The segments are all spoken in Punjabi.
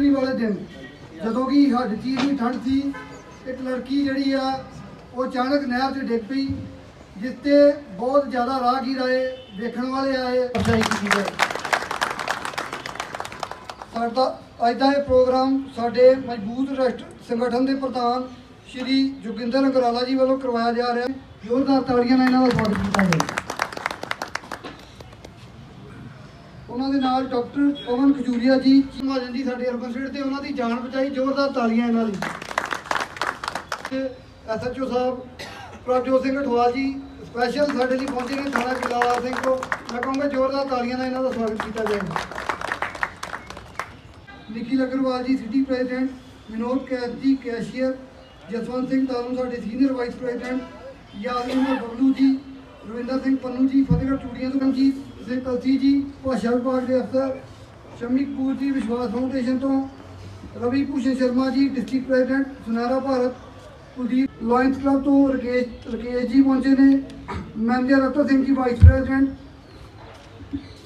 ਸ਼ਿਵਰਾਤਰੀ ਵਾਲੇ ਦਿਨ। ਜਦੋਂ ਕਿ ਹੱਡ ਚੀਰ ਦੀ ਠੰਡ ਸੀ, ਇੱਕ ਲੜਕੀ ਜਿਹੜੀ ਆ, ਉਹ ਅਚਾਨਕ ਨਹਿਰ 'ਚ ਡਿੱਗ ਪਈ, ਜਿਸ ਤੇ ਬਹੁਤ ਜ਼ਿਆਦਾ ਰਾਹਗੀਰ ਆਏ ਵੇਖਣ ਵਾਲੇ ਆਏ। ਅਫਜ਼ਾਈ ਕੀਤੀ ਗਈ। ਸਾਡਾ ਅੱਜ ਦਾ ਇਹ ਪ੍ਰੋਗਰਾਮ ਸਾਡੇ ਮਜ਼ਬੂਤ ਰਾਸ਼ਟਰ ਸੰਗਠਨ ਦੇ ਪ੍ਰਧਾਨ ਸ਼੍ਰੀ ਜੋਗਿੰਦਰ ਅੰਗਰਾਲਾ ਜੀ ਵੱਲੋਂ ਕਰਵਾਇਆ ਜਾ ਰਿਹਾ ਹੈ। ਜ਼ੋਰਦਾਰ ਤਾੜੀਆਂ ਨਾਲ ਇਹਨਾਂ ਦਾ ਸਵਾਗਤ ਕੀਤਾ ਜਾਵੇ ਉਹਨਾਂ ਦੇ ਨਾਲ ਡਾਕਟਰ ਪਵਨ ਖਜੂਰੀਆ ਜੀ ਮਹਾਜਨ ਜੀ ਸਾਡੇ ਅਰਬਨ ਸਟੇਟ ਤੇ, ਉਹਨਾਂ ਦੀ ਜਾਨ ਬਚਾਈ, ਜ਼ੋਰਦਾਰ ਤਾਲੀਆਂ ਇਹਨਾਂ ਲਈ ਐਸਐਚਓ ਸਾਹਿਬ, ਪ੍ਰਭਜੋਤ ਸਿੰਘ ਅਠਵਾਲ ਜੀ ਸਪੈਸ਼ਲ ਸਾਡੇ ਲਈ ਪਹੁੰਚੇ ਨੇ ਥਾਣਾ ਕਿਲਾਵਾਰ ਸਿੰਘ ਤੋਂ। ਮੈਂ ਕਹੂੰਗਾ ਜ਼ੋਰਦਾਰ ਤਾਲੀਆਂ ਨਾਲ ਇਹਨਾਂ ਦਾ ਸਵਾਗਤ ਕੀਤਾ ਜਾਏ। ਨਿਖਿਲ ਅਗਰਵਾਲ ਜੀ ਸਿਟੀ ਪ੍ਰੈਜ਼ੀਡੈਂਟ ਵਿਨੋਦ ਕੈਦ ਜੀ ਕੈਸ਼ੀਅਰ ਜਸਵੰਤ ਸਿੰਘ ਤਾਲੂ ਸਾਡੇ senior vice president Yadvinder Bablu ji, Ravinder Singh Pannu ਜੀ, ਫਤਿਹਗੜ੍ਹ ਚੂੜੀਆਂ ਤੋਂ ਜੀ ਸਿੰਘ ਕਲਸੀ ਜੀ ਭਾਸ਼ਾ ਵਿਭਾਗ ਦੇ ਅਫਸਰ ਸ਼ਮੀ ਕਪੂਰ ਜੀ ਵਿਸ਼ਵਾਸ ਫਾਊਂਡੇਸ਼ਨ ਤੋਂ, Ravi Bhushan Sharma ji, district president Sunara Bharat, Kuldeep lions club ਤੋਂ ਰਕੇਸ਼ ਰਕੇਸ਼ ਜੀ ਪਹੁੰਚੇ ਨੇ, ਮੈਨੇਜਰ ਰਤਨ ਸਿੰਘ ਜੀ, ਵਾਈਸ ਪ੍ਰੈਜ਼ੀਡੈਂਟ,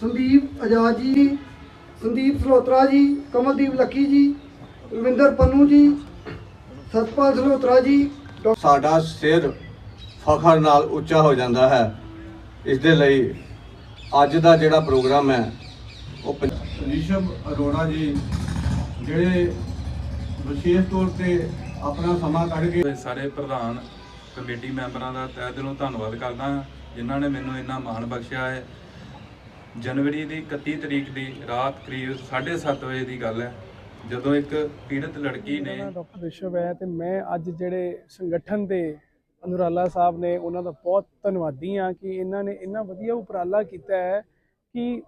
ਸੰਦੀਪ ਆਜ਼ਾਦ ਜੀ, ਸੰਦੀਪ ਸਲੋਤਰਾ ਜੀ, ਕਮਲਦੀਪ ਲੱਕੀ ਜੀ, ਰਵਿੰਦਰ ਪੰਨੂ ਜੀ, ਸਤਪਾਲ ਸਲੋਤਰਾ ਜੀ ਸਾਡਾ ਸਿਰ ਫਖਰ ਨਾਲ ਉੱਚਾ ਹੋ ਜਾਂਦਾ ਹੈ। ਇਸ ਦੇ ਲਈ ਅੱਜ ਦਾ ਜਿਹੜਾ ਪ੍ਰੋਗਰਾਮ ਹੈ ਉਹ ਰਿਸ਼ਵ ਅਰੋੜਾ ਜੀ ਜਿਹੜੇ ਵਿਸ਼ੇਸ਼ ਤੌਰ ਤੇ ਆਪਣਾ ਸਮਾਂ ਕੱਢ ਕੇ ਸਾਰੇ ਪ੍ਰਧਾਨ ਕਮੇਟੀ ਮੈਂਬਰਾਂ ਦਾ ਤਹਿ ਦਿਲੋਂ ਧੰਨਵਾਦ ਕਰਦਾ ਹਾਂ ਜਿਨ੍ਹਾਂ ਨੇ ਮੈਨੂੰ ਇੰਨਾ ਮਾਣ ਬਖਸ਼ਿਆ ਹੈ। ਜਨਵਰੀ ਦੀ 31 ਤਰੀਕ ਦੀ ਰਾਤ ਕਰੀਬ 7:30 ਵਜੇ ਦੀ ਗੱਲ ਹੈ ਜਦੋਂ ਇੱਕ ਪੀੜਤ ਲੜਕੀ ਨੇ ਡਾਕਟਰ ਵਿਸ਼ਵ ਹੈ ਤੇ ਮੈਂ ਅੱਜ ਜਿਹੜੇ ਸੰਗਠਨ ਦੇ ਅਨੁਰਾਲਾ ਸਾਹਿਬ ਨੇ ਉਹਨਾਂ ਦਾ ਬਹੁਤ ਧੰਨਵਾਦੀ ਹਾਂ ਕਿ ਇਹਨਾਂ ਨੇ ਇੰਨਾ ਵਧੀਆ ਉਪਰਾਲਾ ਕੀਤਾ ਹੈ ਕਿ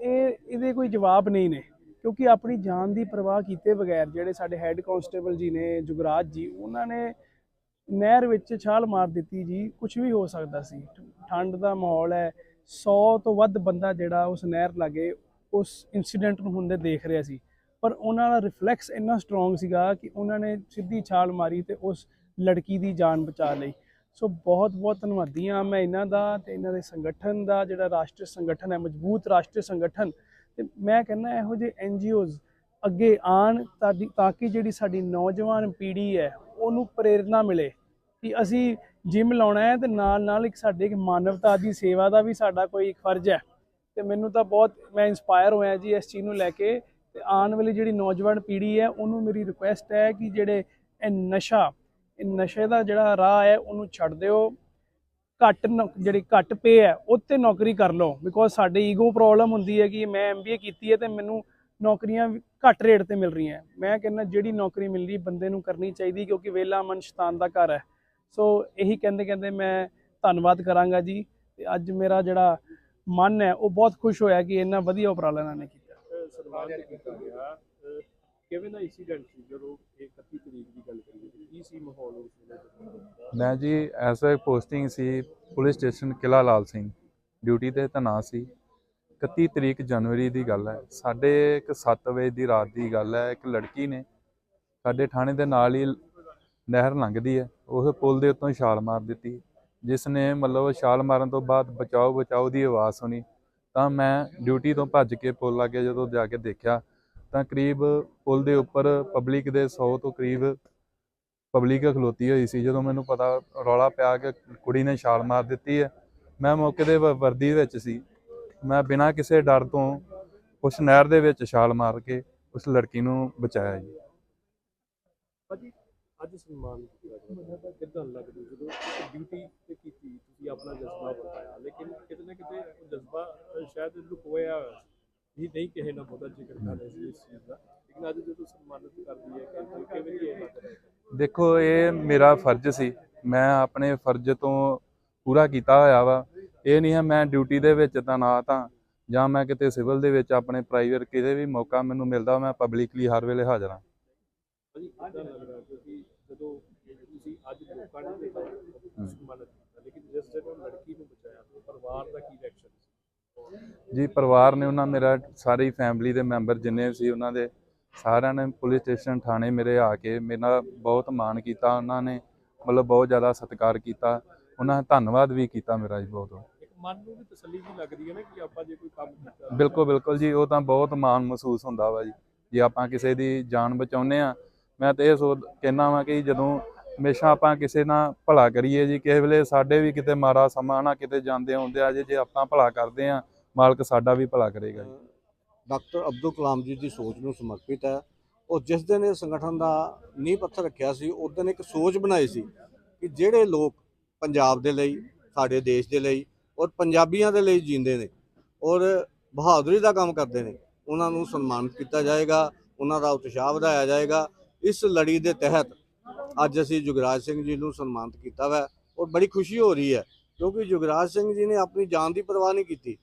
ਇਹ, ਇਹਦੇ ਕੋਈ ਜਵਾਬ ਨਹੀਂ ਨੇ, ਕਿਉਂਕਿ ਆਪਣੀ ਜਾਨ ਦੀ ਪਰਵਾਹ ਕੀਤੇ ਬਗੈਰ ਜਿਹੜੇ ਸਾਡੇ ਹੈੱਡ ਕਾਂਸਟੇਬਲ ਜੀ ਨੇ, ਜੁਗਰਾਜ ਜੀ, ਉਹਨਾਂ ਨੇ ਨਹਿਰ ਵਿੱਚ ਛਾਲ ਮਾਰ ਦਿੱਤੀ ਜੀ ਕੁਝ ਵੀ ਹੋ ਸਕਦਾ ਸੀ। ਠੰਡ ਦਾ ਮਾਹੌਲ ਹੈ 100 ਤੋਂ ਵੱਧ ਬੰਦਾ ਜਿਹੜਾ ਉਸ ਨਹਿਰ ਲਾਗੇ ਉਸ ਇਨਸੀਡੈਂਟ ਨੂੰ ਹੁੰਦੇ ਦੇਖ ਰਿਹਾ ਸੀ। ਪਰ ਉਹਨਾਂ ਦਾ ਰਿਫਲੈਕਸ ਇੰਨਾ ਸਟਰੋਂਗ ਸੀਗਾ ਕਿ ਉਹਨਾਂ ਨੇ ਸਿੱਧੀ ਛਾਲ ਮਾਰੀ ਤੇ ਉਸ ਲੜਕੀ ਦੀ ਜਾਨ ਬਚਾ ਲਈ। ਸੋ ਬਹੁਤ ਬਹੁਤ ਧੰਨਵਾਦੀ ਹਾਂ ਮੈਂ ਇਹਨਾਂ ਦਾ ਤੇ ਇਹਨਾਂ ਦੇ ਸੰਗਠਨ ਦਾ, ਜਿਹੜਾ ਰਾਸ਼ਟਰੀ ਸੰਗਠਨ ਹੈ, ਮਜ਼ਬੂਤ ਰਾਸ਼ਟਰੀ ਸੰਗਠਨ। ਤੇ ਮੈਂ ਕਹਿੰਦਾ ਇਹੋ ਜਿਹੇ ਐਨਜੀਓਜ਼ ਅੱਗੇ ਆਣ ਤਾਡੀ- ਤਾਂ ਕਿ ਜਿਹੜੀ ਸਾਡੀ ਨੌਜਵਾਨ ਪੀੜ੍ਹੀ ਹੈ, ਉਹਨੂੰ ਪ੍ਰੇਰਣਾ ਮਿਲੇ ਕਿ ਅਸੀਂ ਜਿਮ ਲਾਉਣਾ ਹੈ ਤੇ ਨਾਲ ਨਾਲ ਇੱਕ ਸਾਡੇ ਇੱਕ ਮਾਨਵਤਾ ਦੀ ਸੇਵਾ ਦਾ ਵੀ ਸਾਡਾ ਕੋਈ ਇੱਕ ਫਰਜ਼ ਹੈ। ਤੇ ਮੈਨੂੰ ਤਾਂ ਬਹੁਤ, ਮੈਂ ਇਨਸਪਾਇਰ ਹੋਇਆ ਜੀ ਇਸ ਚੀਜ਼ ਨੂੰ ਲੈ ਕੇ ਤੇ ਆਉਣ ਵਾਲੀ ਜਿਹੜੀ ਨੌਜਵਾਨ ਪੀੜ੍ਹੀ ਹੈ, ਉਹਨੂੰ ਮੇਰੀ ਰਿਕੁਐਸਟ ਹੈ ਕਿ ਜਿਹੜੇ ਇਹ ਨਸ਼ਾ ਨਸ਼ੇ ਦਾ ਜਿਹੜਾ ਰਾਹ ਹੈ, ਉਹਨੂੰ ਛੱਡ ਦਿਓ। ਘੱਟ ਨੌ- ਜਿਹੜੀ ਘੱਟ ਪੇ ਹੈ ਉੱਤੇ ਨੌਕਰੀ ਕਰ ਲਓ। ਬਿਕੋਜ਼ ਸਾਡੇ ਈਗੋ ਪ੍ਰੋਬਲਮ ਹੁੰਦੀ ਹੈ ਕਿ ਮੈਂ ਐਮਬੀਏ ਕੀਤੀ ਹੈ ਤੇ ਮੈਨੂੰ ਨੌਕਰੀਆਂ ਘੱਟ ਰੇਟ ਤੇ ਮਿਲ ਰਹੀਆਂ। ਮੈਂ ਕਹਿੰਦਾ ਜਿਹੜੀ ਨੌਕਰੀ ਮਿਲ ਰਹੀ ਬੰਦੇ ਨੂੰ ਕਰਨੀ ਚਾਹੀਦੀ ਕਿਉਂਕਿ ਵੇਲਾ ਮਨ ਸ਼ੈਤਾਨ ਦਾ ਘਰ ਹੈ। ਸੋ ਇਹੀ ਕਹਿੰਦੇ ਕਹਿੰਦੇ ਮੈਂ ਧੰਨਵਾਦ ਕਰਾਂਗਾ ਜੀ। ਤੇ ਅੱਜ ਮੇਰਾ ਜਿਹੜਾ ਮਨ ਹੈ, ਉਹ ਬਹੁਤ ਖੁਸ਼ ਹੋਇਆ ਕਿ ਇੰਨਾ ਵਧੀਆ ਉਪਰਾਲਾ ਇਹਨਾਂ ਨੇ ਕੀਤਾ। ਸਨਮਾਨ ਕੀਤਾ ਗਿਆ। ਕਿਵੇਂ ਦਾ ਇਨਸੀਡੈਂਟ ਸੀ ਜਦੋਂ ਇਹ 31 ਤਰੀਕ ਦੀ ਗੱਲ ਕਰੀਏ ਕੀ ਸੀ ਮਾਹੌਲ ਉਸ ਵੇਲੇ? ਮੈਂ ਜੀ ਐਸ ਪੋਸਟਿੰਗ ਸੀ, police station Qila Lal Singh, duty ਤੇ ਤੈਨਾਤ ਸੀ। 31 ਤਰੀਕ ਜਨਵਰੀ ਦੀ ਗੱਲ ਹੈ ਸਾਡੇ ਇੱਕ 7 ਵਜੇ ਦੀ ਰਾਤ ਦੀ ਗੱਲ ਹੈ, ਇੱਕ ਲੜਕੀ ਨੇ ਸਾਡੇ ਥਾਣੇ ਦੇ ਨਾਲ ਹੀ ਨਹਿਰ ਲੰਘਦੀ ਹੈ ਉਸ ਪੁਲ ਦੇ ਉੱਤੋਂ ਛਾਲ ਮਾਰ ਦਿੱਤੀ। ਜਿਸ ਨੇ ਮਤਲਬ ਛਾਲ ਮਾਰਨ ਤੋਂ ਬਾਅਦ ਬਚਾਓ ਬਚਾਓ ਦੀ ਆਵਾਜ਼ ਸੁਣੀ, ਤਾਂ ਮੈਂ ਡਿਊਟੀ ਤੋਂ ਭੱਜ ਕੇ ਪੁਲ ਲਾਗੇ ਜਦੋਂ ਜਾ ਕੇ ਦੇਖਿਆ ਤਾਂ ਕਰੀਬ ਪੁਲ ਦੇ ਉੱਪਰ ਪਬਲਿਕ ਦੇ 100 ਤੋਂ ਕਰੀਬ ਪਬਲਿਕ ਖਲੋਤੀ ਹੋਈ ਸੀ। ਜਦੋਂ ਮੈਨੂੰ ਪਤਾ ਰੌਲਾ ਪਿਆ ਕਿ ਕੁੜੀ ਨੇ ਛਾਲ ਮਾਰ ਦਿੱਤੀ ਹੈ ਮੈਂ ਮੌਕੇ ਦੇ ਵਰਦੀ ਵਿੱਚ ਸੀ। ਮੈਂ ਬਿਨਾਂ ਕਿਸੇ ਡਰ ਤੋਂ ਉਸ ਨਹਿਰ ਦੇ ਵਿੱਚ ਛਾਲ ਮਾਰ ਕੇ ਉਸ ਲੜਕੀ ਨੂੰ ਬਚਾਇਆ ਜੀ। ਭਾਜੀ ਅੱਜ ਸਨਮਾਨ ਕੀਤਾ ਕਿਦਾਂ ਲੱਗਦਾ ਜਦੋਂ ਡਿਊਟੀ ਤੇ ਕੀਤੀ ਤੁਸੀਂ ਆਪਣਾ ਜਜ਼ਬਾ ਵਰਤਾਇਆ ਲੇਕਿਨ ਕਿਤੇ ਨਾ ਕਿਤੇ ਉਹ ਜਜ਼ਬਾ ਸ਼ਾਇਦ ਲੁਕੋਇਆ ਹੋਇਆ ਵੀ ਨਹੀਂ ਕਿਸੇ ਨਾਲ ਬਹੁਤਾ ਜ਼ਿਕਰ ਕਰ ਰਹੇ ਸੀ ਇਸ ਚੀਜ਼ ਦਾ। ਲੇਕਿਨ ਅੱਜ ਜਦੋਂ ਸਨਮਾਨਿਤ ਕਰਦੀ ਹੈ ਕਿ ਕਿਵੇਂ ਇਹ ਲੱਗ ਰਿਹਾ ਦੇਖੋ ਇਹ ਮੇਰਾ ਫਰਜ਼ ਸੀ। ਮੈਂ ਆਪਣੇ ਫਰਜ਼ ਤੋਂ ਪੂਰਾ ਕੀਤਾ ਹੋਇਆ ਵਾ। ਇਹ ਨਹੀਂ ਹੈ ਮੈਂ ਡਿਊਟੀ ਦੇ ਵਿੱਚ ਤੈਨਾਤ ਹਾਂ ਜਾਂ ਮੈਂ ਕਿਤੇ ਸਿਵਲ ਦੇ ਵਿੱਚ ਆਪਣੇ ਪ੍ਰਾਈਵੇਟ ਕਿਤੇ ਵੀ ਮੌਕਾ ਮੈਨੂੰ ਮਿਲਦਾ ਮੈਂ ਪਬਲਿਕਲੀ ਹਰ ਵੇਲੇ ਹਾਜ਼ਰ ਹਾਂ। ਭਾਜੀ ਕਿਦਾਂ ਲੱਗਦਾ ਕਿਉਂਕਿ ਜਦੋਂ ਤੁਸੀਂ ਅੱਜ ਲੋਕਾਂ ਨੇ ਸਨਮਾਨਿਤ ਕੀਤਾ ਲੇਕਿਨ ਜਿਸ ਉਹ ਲੜਕੀ ਨੂੰ ਬਚਾਇਆ ਪਰਿਵਾਰ ਦਾ ਕੀ ਰਿਐਕਸ਼ਨ ਜੀ ਪਰਿਵਾਰ ਨੇ ਉਹਨਾਂ ਮੇਰਾ ਸਾਰੀ ਫੈਮਿਲੀ ਦੇ ਮੈਂਬਰ ਜਿੰਨੇ ਸੀ ਉਹਨਾਂ ਦੇ ਸਾਰਿਆਂ ਨੇ ਪੁਲਿਸ ਸਟੇਸ਼ਨ ਥਾਣੇ ਮੇਰੇ ਆ ਕੇ ਮੇਰੇ ਬਹੁਤ ਮਾਣ ਕੀਤਾ ਉਹਨਾਂ ਨੇ ਮਤਲਬ ਬਹੁਤ ਜ਼ਿਆਦਾ ਸਤਿਕਾਰ ਕੀਤਾ ਉਹਨਾਂ ਨੇ ਧੰਨਵਾਦ ਵੀ ਕੀਤਾ ਮੇਰਾ ਜੀ ਬਹੁਤ। ਮਨ ਨੂੰ ਵੀ ਤਸੱਲੀ ਜੀ ਲੱਗਦੀ ਹੈ ਨਾ ਕਿ ਆਪਾਂ ਜੇ ਕੋਈ ਕੰਮ ਕੀਤਾ। ਬਿਲਕੁਲ ਬਿਲਕੁਲ ਜੀ ਉਹ ਤਾਂ ਬਹੁਤ ਮਾਣ ਮਹਿਸੂਸ ਹੁੰਦਾ ਵਾ ਜੀ ਜੇ ਆਪਾਂ ਕਿਸੇ ਦੀ ਜਾਨ ਬਚਾਉਂਦੇ ਆ ਮੈਂ ਤੇ ਇਹ ਸੋਚ ਕਹਿਣਾ ਵਾਂ ਕਿ ਜਦੋਂ ਹਮੇਸ਼ਾ ਆਪਾਂ ਕਿਸੇ ਨਾਲ ਭਲਾ ਕਰੀਏ ਜੀ, ਕਿਸੇ ਵੇਲੇ ਸਾਡੇ ਵੀ ਕਿਤੇ ਮਾੜਾ ਸਮਾਂ ਨਾ ਕਿਤੇ ਜਾਂਦੇ ਆਉਂਦੇ ਆ ਜੇ ਜੇ ਆਪਾਂ ਭਲਾ ਕਰਦੇ ਆ ਮਾਲਕ ਸਾਡਾ ਵੀ ਭਲਾ ਕਰੇਗਾ ਜੀ। ਡਾਕਟਰ ਅਬਦੁਲ ਕਲਾਮ ਜੀ ਦੀ ਸੋਚ ਨੂੰ ਸਮਰਪਿਤ ਹੈ। ਉਹ ਜਿਸ ਦਿਨ ਇਹ ਸੰਗਠਨ ਦਾ ਨੀਂਹ ਪੱਥਰ ਰੱਖਿਆ ਸੀ, ਉਸ ਦਿਨ ਇੱਕ ਸੋਚ ਬਣਾਈ ਸੀ ਕਿ ਜਿਹੜੇ ਲੋਕ ਪੰਜਾਬ ਦੇ ਲਈ, ਸਾਡੇ ਦੇਸ਼ ਦੇ ਲਈ ਔਰ ਪੰਜਾਬੀਆਂ ਦੇ ਲਈ ਜੀਂਦੇ ਨੇ ਔਰ ਬਹਾਦਰੀ ਦਾ ਕੰਮ ਕਰਦੇ ਨੇ, ਉਹਨਾਂ ਨੂੰ ਸਨਮਾਨਿਤ ਕੀਤਾ ਜਾਏਗਾ, ਉਹਨਾਂ ਦਾ ਉਤਸ਼ਾਹ ਵਧਾਇਆ ਜਾਏਗਾ। ਇਸ ਲੜੀ ਦੇ ਤਹਿਤ ਅੱਜ ਅਸੀਂ ਜੁਗਰਾਜ ਸਿੰਘ ਜੀ ਨੂੰ ਸਨਮਾਨਿਤ ਕੀਤਾ ਵਾ ਔਰ ਬੜੀ ਖੁਸ਼ੀ ਹੋ ਰਹੀ ਹੈ, ਕਿਉਂਕਿ ਜੁਗਰਾਜ ਸਿੰਘ ਜੀ ਨੇ ਆਪਣੀ ਜਾਨ ਦੀ ਪਰਵਾਹ ਨਹੀਂ ਕੀਤੀ।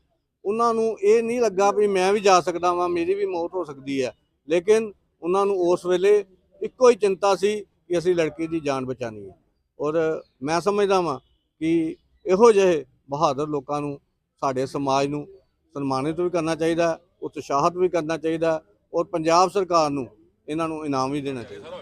ਉਹਨਾਂ ਨੂੰ ਇਹ ਨਹੀਂ ਲੱਗਾ ਵੀ ਮੈਂ ਵੀ ਜਾ ਸਕਦਾ ਵਾਂ, ਮੇਰੀ ਵੀ ਮੌਤ ਹੋ ਸਕਦੀ ਹੈ। ਲੇਕਿਨ ਉਹਨਾਂ ਨੂੰ ਉਸ ਵੇਲੇ ਇੱਕੋ ਹੀ ਚਿੰਤਾ ਸੀ ਕਿ ਅਸੀਂ ਲੜਕੀ ਦੀ ਜਾਨ ਬਚਾਣੀ ਹੈ। ਔਰ ਮੈਂ ਸਮਝਦਾ ਵਾਂ ਕਿ ਇਹੋ ਜਿਹੇ ਬਹਾਦਰ ਲੋਕਾਂ ਨੂੰ, ਸਾਡੇ ਸਮਾਜ ਨੂੰ ਸਨਮਾਨਿਤ ਵੀ ਕਰਨਾ ਚਾਹੀਦਾ, ਉਤਸ਼ਾਹਿਤ ਵੀ ਕਰਨਾ ਚਾਹੀਦਾ ਔਰ ਪੰਜਾਬ ਸਰਕਾਰ ਨੂੰ ਇਹਨਾਂ ਨੂੰ ਇਨਾਮ ਵੀ ਦੇਣਾ ਚਾਹੀਦਾ।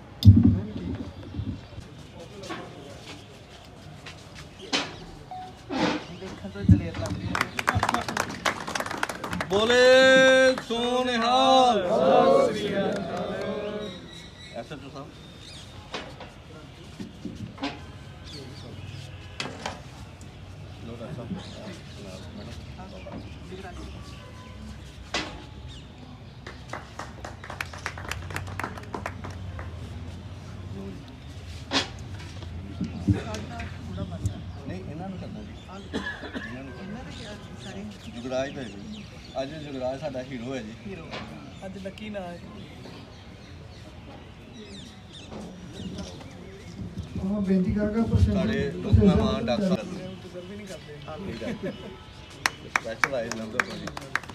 ਜਨ ਬੋਲੇ ਸੋਨਿਹਾਲ। ਐਸਐਚਓ ਸਾਹਿਬ। ਲੋ ਸਾਹਿਬ। ਮੈਡਮ ਨਹੀਂ ਇਹਨਾਂ ਨੂੰ ਕਰਨਾ ਜੀ ਇਹਨਾਂ ਨੂੰ ਕਰਨਾ ਜੁਗਰਾਜ ਦਾ ਹੈ ਜੀ। ਅੱਜ ਜੁਗਰਾਜ ਸਾਡਾ ਹੀਰੋ ਹੈ ਜੀ। ਅੱਜ ਲੱਕੀ ਨਾ ਉਹ ਬੇਨਤੀ ਕਰਗਾ ਪਰਸੈਂਟ ਸਾਡੇ ਹੁਕਮਨਾਮਾ ਡਾਕਟਰ ਠੀਕ ਹੈ ਸਪੈਸ਼ਲ ਆਏ ਨੰਬਰ ਤੋਂ ਜੀ।